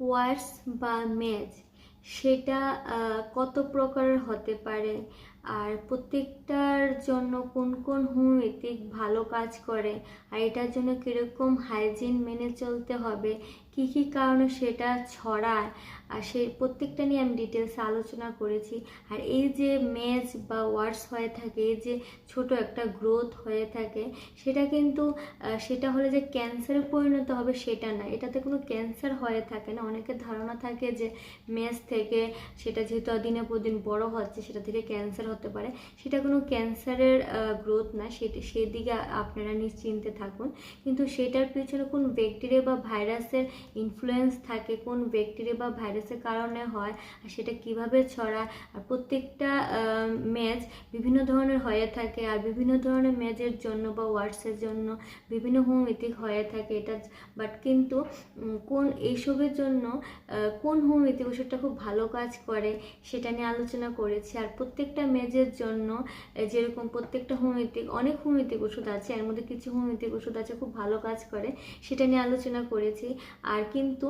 ওয়ার্স বা মেজ সেটা কত প্রকারের হতে পারে? আর প্রত্যেকটার জন্য কোন কোন হোমিওপ্যাথিক ভালো কাজ করে, আর এটার জন্য কীরকম হাইজিন মেনে চলতে হবে, কী কী কারণে সেটা ছড়ায়, আর সেই প্রত্যেকটা নিয়ে আমি ডিটেলসে আলোচনা করেছি। আর এই যে মেজ বা ওয়ার্স হয়ে থাকে, এই যে ছোট একটা গ্রোথ হয়ে থাকে, সেটা কিন্তু সেটা হলে যে ক্যান্সারে পরিণত হবে সেটা না। এটাতে কোনো ক্যান্সার হয়ে থাকে না। অনেকের ধারণা থাকে যে মেজ থেকে সেটা যেহেতু দিনে পর দিন বড় হচ্ছে, সেটা থেকে ক্যান্সার হতে পারে। সেটা কোনো ক্যান্সারের গ্রোথ না, সেটি, সেদিকে আপনারা নিশ্চিন্তে থাকুন। কিন্তু সেটার পিছনে কোন ব্যাকটেরিয়া বা ভাইরাসের ইনফ্লুয়েন্স থাকে, কোন ব্যাকটেরিয়া বা ভাইরাসের কারণে হয়, আর সেটা কীভাবে ছড়ায়, আর প্রত্যেকটা ম্যাচ বিভিন্ন ধরনের হয়ে থাকে, আর বিভিন্ন ধরনের ম্যাচের জন্য বা ওয়ার্ডসের জন্য বিভিন্ন হোমিওপ্যাথিক হয়ে থাকে এটা। বাট কিন্তু কোন এইসবের জন্য কোন হোমিওপ্যাথিক ওষুধটা খুব ভালো কাজ করে, সেটা নিয়ে আলোচনা করেছি। আর প্রত্যেকটা মেজের জন্য যেরকম প্রত্যেকটা হোমিওপ্যাথিক অনেক হোমিওপ্যাথিক ওষুধ আছে, এর মধ্যে কিছু হোমিওপ্যাথিক ওষুধ আছে, খুব ভালো কাজ করে, সেটা নিয়ে আলোচনা করেছি। আর কিন্তু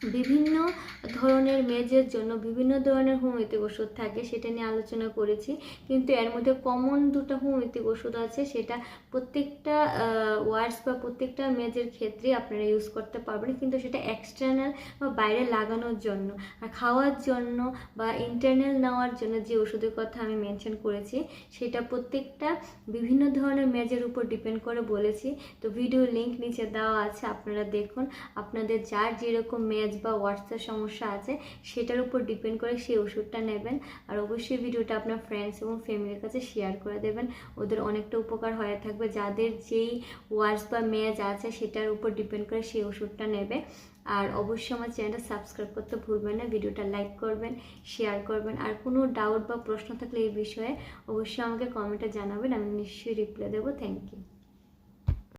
বিভিন্ন ধরনের মেজের জন্য বিভিন্ন ধরনের হোমিওপ্যাথিক ওষুধ থাকে, সেটা নিয়ে আলোচনা করেছি। কিন্তু এর মধ্যে কমন দুটো হোমিওপ্যাথিক ওষুধ আছে, সেটা প্রত্যেকটা ওয়ার্ডস বা প্রত্যেকটা মেজের ক্ষেত্রে আপনারা ইউজ করতে পারবেন, কিন্তু সেটা এক্সটার্নাল বা বাইরে লাগানোর জন্য। আর খাওয়ার জন্য বা ইন্টারনাল নেওয়ার জন্য যে ওষুধের কথা আমি মেনশন করেছি, সেটা প্রত্যেকটা বিভিন্ন ধরনের মেজের উপর ডিপেন্ড করে বলেছি। তো ভিডিও লিংক নিচে দেওয়া আছে, আপনারা দেখুন। আপনাদের যার যেরকম মেজ বা ওয়াটসের সমস্যা আছে, সেটার উপর ডিপেন্ড করে সেই ওষুধটা নেবেন। আর অবশ্যই ভিডিওটা আপনার ফ্রেন্ডস এবং ফ্যামিলির কাছে শেয়ার করে দেবেন। ওদের অনেকটা উপকার হয়ে থাকবে। যাদের যেই ওয়ার্ডস বা মেজ আছে, সেটার উপর ডিপেন্ড করে সেই ওষুধটা নেবে। আর অবশ্যই আমার চ্যানেলটা সাবস্ক্রাইব করতে ভুলবেন না। ভিডিওটা লাইক করবেন শেয়ার করবেন। আর কোনো ডাউট বা প্রশ্ন থাকলে এই বিষয়ে অবশ্যই আমাকে কমেন্টে জানাবেন। আমি নিশ্চয়ই রিপ্লাই দেবো। Thank you